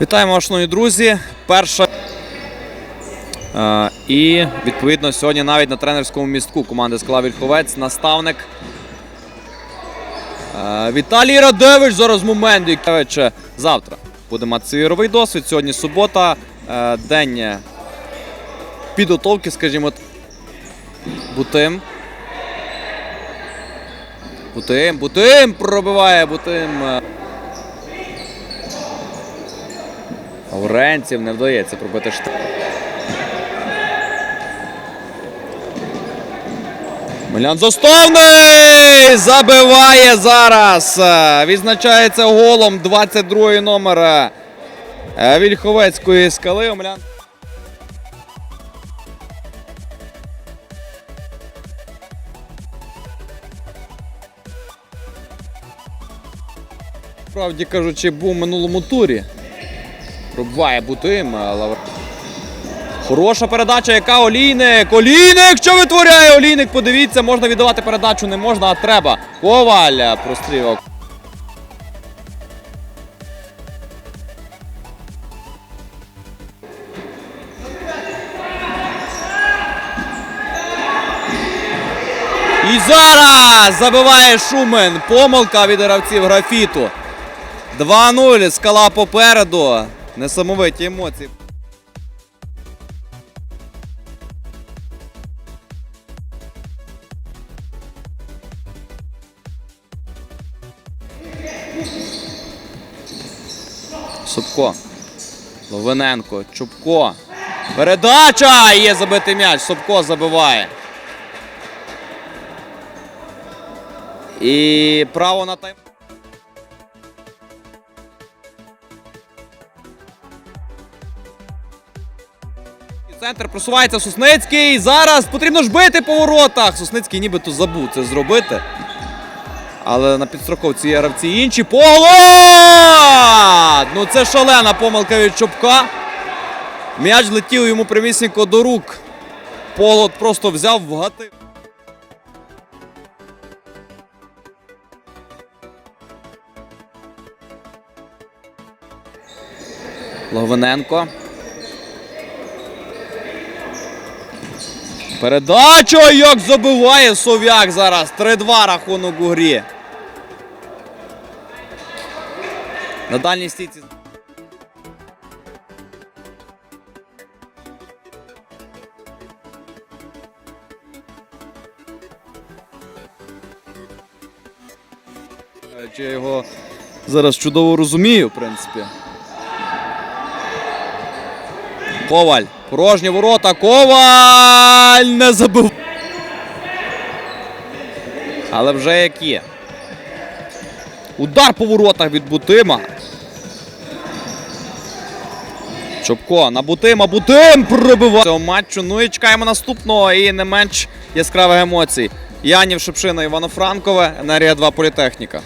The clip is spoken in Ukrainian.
Вітаємо, шановні друзі. Перша. Е, і відповідно сьогодні навіть на тренерському містку команди Скла Вільховець наставник е, Віталій Радевич. Зараз момент. який- Завтра буде мати свій досвід. Сьогодні субота, е, день підготовки, скажімо. Бутим. Бутим, Бутим пробиває Бутим. Е. Не вдається пробити штраф. Милян Зостовний забиває зараз. Е, Відзначається голом 22 номера е, Вільховецької скали. Омелян. Справді кажучи, був в минулому турі. Пробиває Бутим. Хороша передача, яка Олійник. Олійник! Що витворяє Олійник? Подивіться, можна віддавати передачу, не можна, а треба. Коваль прострілював. І зараз забиває Шумен. Помилка від гравців графіту. 2-0. Скала попереду. Несамовиті емоції. Собко. Ловиненко. Чубко. Передача! Є забитий м'яч. Собко забиває. І право на тайм. Центр просувається Сосницький. Зараз потрібно ж бити по воротах. Сосницький нібито забув це зробити. Але на підстроковці є гравці інші. Поголод! Ну це шалена помилка від Чопка. М'яч летів йому прямісінько до рук. Полот просто взяв, вгатив. Логвиненко. Передача! Як забиває Сов'як зараз. 3-2 рахунок у грі. На дальній стійці. Я його зараз чудово розумію, в принципі. Коваль. Порожні ворота. Коваль не забив. Але вже як є. Удар по воротах від Бутима. Чопко на Бутима. Бутим пробиває цього матчу. Ну і чекаємо наступного і не менш яскравих емоцій. Янів Шепшина, Івано-Франкове, Енергія 2 Політехніка.